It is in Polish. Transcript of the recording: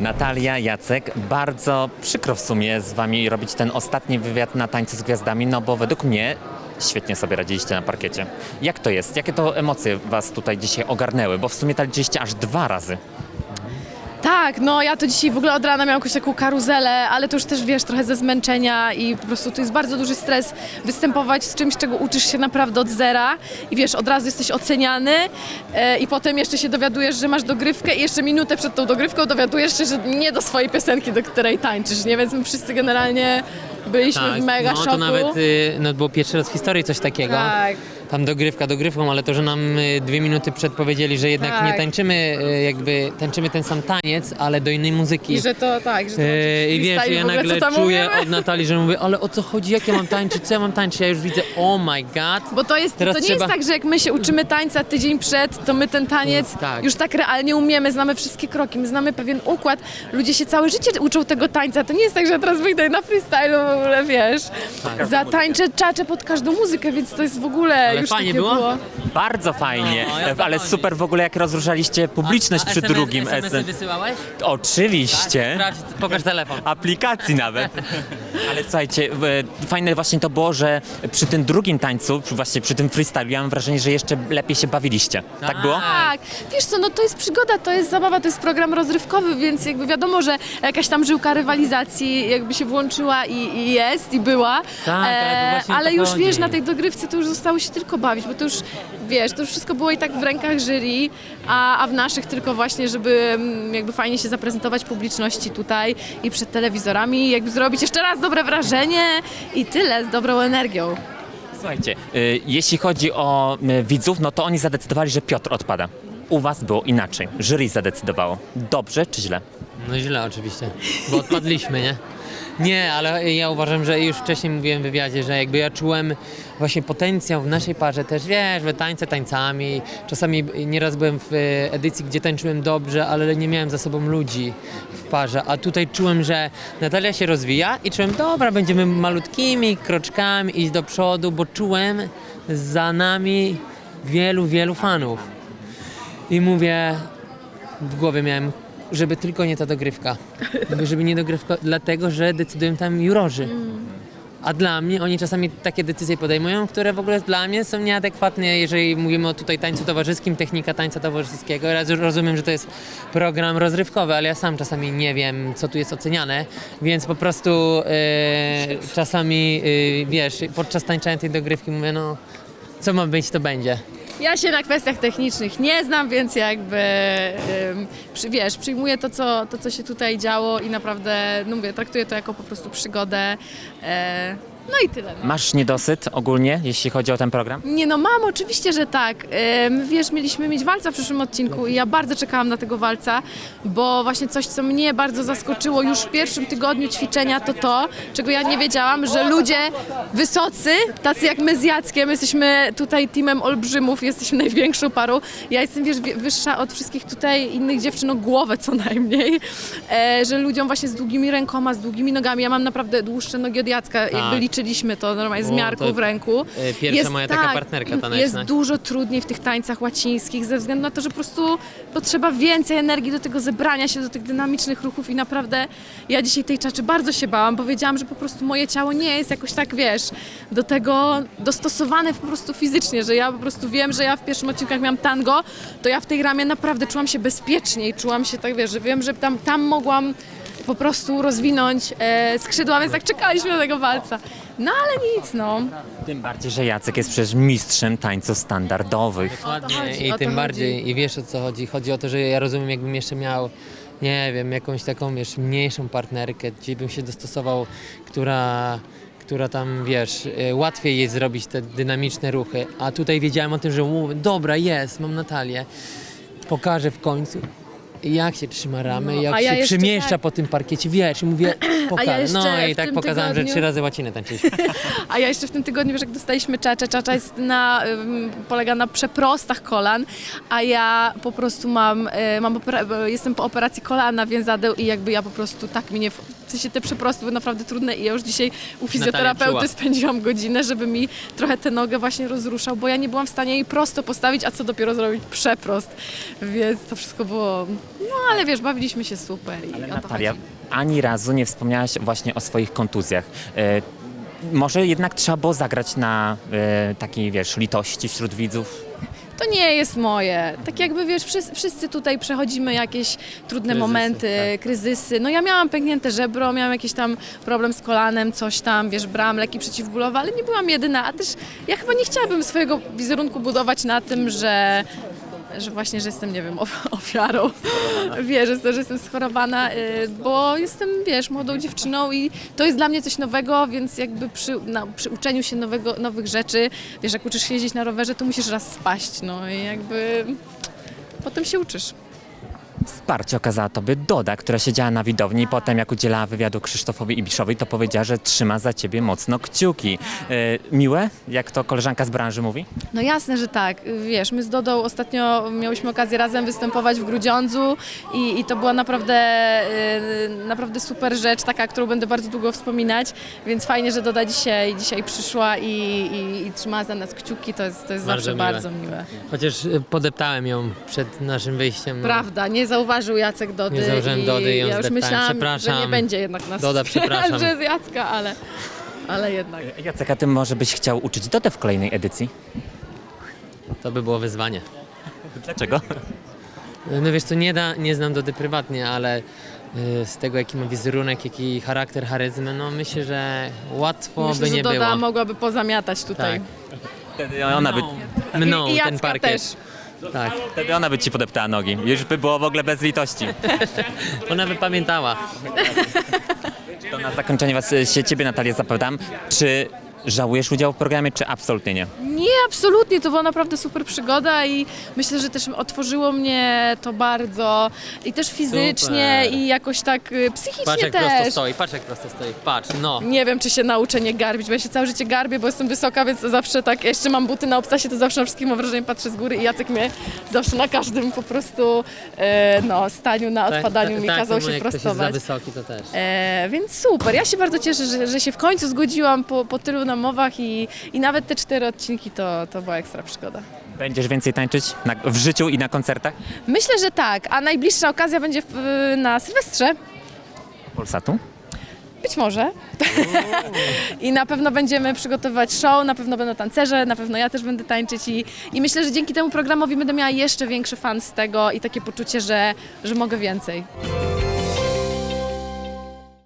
Natalia, Jacek, bardzo przykro w sumie z wami robić ten ostatni wywiad na Tańcu z Gwiazdami, no bo według mnie świetnie sobie radziliście na parkiecie. Jak to jest? Jakie to emocje was tutaj dzisiaj ogarnęły? Bo w sumie tańczyliście aż dwa razy. Tak, no ja to dzisiaj w ogóle od rana miałam jakąś taką karuzelę, ale to już też wiesz, trochę ze zmęczenia i po prostu to jest bardzo duży stres występować z czymś, czego uczysz się naprawdę od zera i wiesz, od razu jesteś oceniany e, i potem jeszcze się dowiadujesz, że masz dogrywkę i jeszcze minutę przed tą dogrywką dowiadujesz się, że nie do swojej piosenki, do której tańczysz, nie? Więc my wszyscy generalnie byliśmy w mega no szoku. to nawet y, no, było pierwszy raz w historii coś takiego. Tak. Tam dogrywka dogrywką, ale to, że nam y, dwie minuty przed powiedzieli, że jednak Tak. nie tańczymy, y, jakby tańczymy ten sam taniec, ale do innej muzyki. I że to tak, że to Yy, I wiesz, ja nagle czuję od Natalii, że mówię, ale o co chodzi, jak ja mam tańczyć, co ja mam tańczyć, ja już widzę, oh my god. Bo to jest, to nie jest tak, że jak my się uczymy tańca tydzień przed, to my ten taniec Tak. już tak realnie umiemy, znamy wszystkie kroki, my znamy pewien układ. Ludzie się całe życie uczą tego tańca. To nie jest tak, że ja teraz wyjdę na freestylu w ogóle, wiesz, Tak. zatańczę czaczę pod każdą muzykę, więc to jest w ogóle Ale już fajnie było? Bardzo fajnie, No, to ale chodzi. super w ogóle jak rozruszaliście publiczność przy drugim SMS SM. wysyłałeś? Oczywiście. Sprawdź, pokaż telefon. aplikacji nawet. Ale słuchajcie, e, fajne właśnie to było, że przy tym drugim tańcu, przy- właśnie przy tym freestyle, ja mam wrażenie, że jeszcze lepiej się bawiliście. Tak było? Tak, wiesz co, no to jest przygoda, to jest zabawa, to jest program rozrywkowy, więc jakby wiadomo, że jakaś tam żyłka rywalizacji jakby się włączyła i, i jest, i była. E, Tak, ale to właśnie o ale to już chodzi. wiesz, na tej dogrywce to już zostało się tylko bawić, bo to już, wiesz, to już wszystko było i tak w rękach jury, a, a w naszych tylko właśnie, żeby mm, jakby fajnie się zaprezentować publiczności tutaj i przed telewizorami, jakby zrobić jeszcze raz dobre wrażenie i tyle, z dobrą energią. Słuchajcie, y, jeśli chodzi o y, widzów, no to oni zadecydowali, że Piotr odpada. U was było inaczej. Jury zadecydowało. Dobrze czy źle? No źle oczywiście, bo odpadliśmy, nie? Nie, ale ja uważam, że już wcześniej mówiłem w wywiadzie, że jakby ja czułem właśnie potencjał w naszej parze też, wiesz, we tańce tańcami. Czasami nieraz byłem w edycji, gdzie tańczyłem dobrze, ale nie miałem za sobą ludzi w parze. A tutaj czułem, że Natalia się rozwija i czułem, dobra, będziemy malutkimi kroczkami iść do przodu, bo czułem za nami wielu, wielu fanów. I mówię, w głowie miałem, żeby tylko nie ta dogrywka. Żeby nie dogrywka, dlatego że decydują tam jurorzy. A dla mnie oni czasami takie decyzje podejmują, które w ogóle dla mnie są nieadekwatne, jeżeli mówimy o tutaj tańcu towarzyskim, technika tańca towarzyskiego. Ja rozumiem, że to jest program rozrywkowy, ale ja sam czasami nie wiem, co tu jest oceniane, więc po prostu e, czasami, e, wiesz, podczas tańczenia tej dogrywki mówię, no co ma być, to będzie. Ja się na kwestiach technicznych nie znam, więc jakby przy, wiesz, przyjmuję to co, to, co się tutaj działo i naprawdę, no mówię, traktuję to jako po prostu przygodę. E, no i tyle. No. Masz niedosyt ogólnie, jeśli chodzi o ten program? Nie no, mam, oczywiście, że tak. Ym, wiesz, mieliśmy mieć walca w przyszłym odcinku i ja bardzo czekałam na tego walca, bo właśnie coś, co mnie bardzo zaskoczyło już w pierwszym tygodniu ćwiczenia, to to, czego ja nie wiedziałam, że ludzie wysocy, tacy jak my z Jackiem, jesteśmy tutaj teamem olbrzymów, jesteśmy największą parą. Ja jestem, wiesz, wie- wyższa od wszystkich tutaj innych dziewczyn o głowę co najmniej, e, że ludziom właśnie z długimi rękoma, z długimi nogami, ja mam naprawdę dłuższe nogi od Jacka, jakby liczyliśmy to normalnie z O, miarką to, w ręku. e, pierwsza moja taka partnerka taneczna. Jest dużo trudniej w tych tańcach łacińskich ze względu na to, że po prostu potrzeba więcej energii do tego zebrania się, do tych dynamicznych ruchów i naprawdę ja dzisiaj tej czaczy bardzo się bałam, bo wiedziałam, że po prostu moje ciało nie jest jakoś tak, wiesz, do tego dostosowane po prostu fizycznie, że ja po prostu wiem, że ja w pierwszym odcinku jak miałam tango, to ja w tej ramie naprawdę czułam się bezpieczniej, czułam się tak, wiesz, że wiem, że tam, tam mogłam po prostu rozwinąć e, skrzydła, więc tak czekaliśmy na tego walca. No ale nic, no. Tym bardziej, że Jacek jest przecież mistrzem tańców standardowych. Dokładnie chodzi, o i to tym chodzi. bardziej, i wiesz o co chodzi. Chodzi o to, że ja rozumiem, jakbym jeszcze miał, nie wiem, jakąś taką, wiesz, mniejszą partnerkę, gdzie bym się dostosował, która, która tam, wiesz, y, łatwiej jest zrobić te dynamiczne ruchy. A tutaj wiedziałem o tym, że mówię, dobra, jest, mam Natalię, pokażę w końcu. Jak się trzyma ramy, No, jak a się ja jeszcze przemieszcza tak- po tym parkiecie, wiesz, i mówię, pokażę. jeszcze no i w tak tym pokazałem, że tygodniu- trzy razy łacinę tańczyliśmy. A ja jeszcze w tym tygodniu, wiesz, jak dostaliśmy czacze, czacza jest na, ym, polega na przeprostach kolan, a ja po prostu mam, y, mam opera- jestem po operacji kolana, więzadeł i jakby ja po prostu tak mi nie... W sensie te przeprosty były naprawdę trudne i ja już dzisiaj u fizjoterapeuty spędziłam godzinę, żeby mi trochę tę nogę właśnie rozruszał, bo ja nie byłam w stanie jej prosto postawić, a co dopiero zrobić przeprost. Więc to wszystko było, No ale wiesz, bawiliśmy się super i Ale o to Natalia, chodzi. ani razu nie wspomniałaś właśnie o swoich kontuzjach. E, może jednak trzeba było zagrać na e, takiej, wiesz, litości wśród widzów? To nie jest moje. Tak jakby wiesz, wszyscy, wszyscy tutaj przechodzimy jakieś trudne Kryzysy, momenty, tak. kryzysy. No ja miałam pęknięte żebro, miałam jakiś tam problem z kolanem, coś tam, wiesz, brałam leki przeciwbólowe, ale nie byłam jedyna, a też ja chyba nie chciałabym swojego wizerunku budować na tym, że że właśnie, że jestem, nie wiem, of- ofiarą, wiesz, że jestem schorowana, y, bo jestem, wiesz, młodą dziewczyną i to jest dla mnie coś nowego, więc jakby przy, na, przy uczeniu się nowego, nowych rzeczy, wiesz, jak uczysz się jeździć na rowerze, to musisz raz spaść, no i jakby potem się uczysz. Wsparcie okazała tobie Doda, która siedziała na widowni i potem jak udzielała wywiadu Krzysztofowi Ibiszowi, to powiedziała, że trzyma za ciebie mocno kciuki. E, miłe, jak to koleżanka z branży mówi? No jasne, że tak. Wiesz, my z Dodą ostatnio miałyśmy okazję razem występować w Grudziądzu i, i to była naprawdę, y, naprawdę super rzecz, taka, którą będę bardzo długo wspominać, więc fajnie, że Doda dzisiaj, dzisiaj przyszła i, i, i trzymała za nas kciuki, to jest, to jest Bardzo zawsze miłe. bardzo miłe. Chociaż y, podeptałem ją przed naszym wyjściem. no. Prawda, nie zauważył Jacek Dody Nie zauważyłem i Dody i ją ja już zdeptałem. myślałam, że Przepraszam. nie będzie jednak nas Doda, przepraszam. że z Jacka, ale, ale jednak. Jacek, a ty może byś chciał uczyć Dodę w kolejnej edycji? To by było wyzwanie. Dlaczego? No wiesz co, nie, da, nie znam Dody prywatnie, ale y, z tego jaki ma wizerunek, jaki charakter, charyzmę, no myślę, że łatwo Myślę, by że nie Doda było. mogłaby pozamiatać tutaj. Tak. Wtedy ona by, Mną, I, i ten parkiet. też. Tak. wtedy ona by ci podeptała nogi. Już by było w ogóle bez litości. Ona by pamiętała. To na zakończenie was, e, się ciebie Natalia zapytam, czy żałujesz udziału w programie, czy absolutnie nie? Nie, absolutnie, to była naprawdę super przygoda i myślę, że też otworzyło mnie to bardzo i też fizycznie Super. i jakoś tak y, psychicznie Patrz jak prosto też. stoi, patrz jak prosto stoi, patrz, no. Nie wiem, czy się nauczę nie garbić, bo ja się całe życie garbię, bo jestem wysoka, więc zawsze tak, ja jeszcze mam buty na obcasie, to zawsze na wszystkim mam wrażenie patrzę z góry i Jacek mnie zawsze na każdym po prostu e, no, staniu na odpadaniu mi tak, kazał samo się jak ktoś jest za prostować. wysoki, to też. E, więc super, ja się bardzo cieszę, że, że się w końcu zgodziłam po, po tylu i, i nawet te cztery odcinki to, to była ekstra przygoda. Będziesz więcej tańczyć na, w życiu i na koncertach? Myślę, że tak, a najbliższa okazja będzie w, na Sylwestrze. Polsatu? Być może. I na pewno będziemy przygotowywać show, na pewno będą tancerze, na pewno ja też będę tańczyć i, i myślę, że dzięki temu programowi będę miała jeszcze większy fan z tego i takie poczucie, że, że mogę więcej.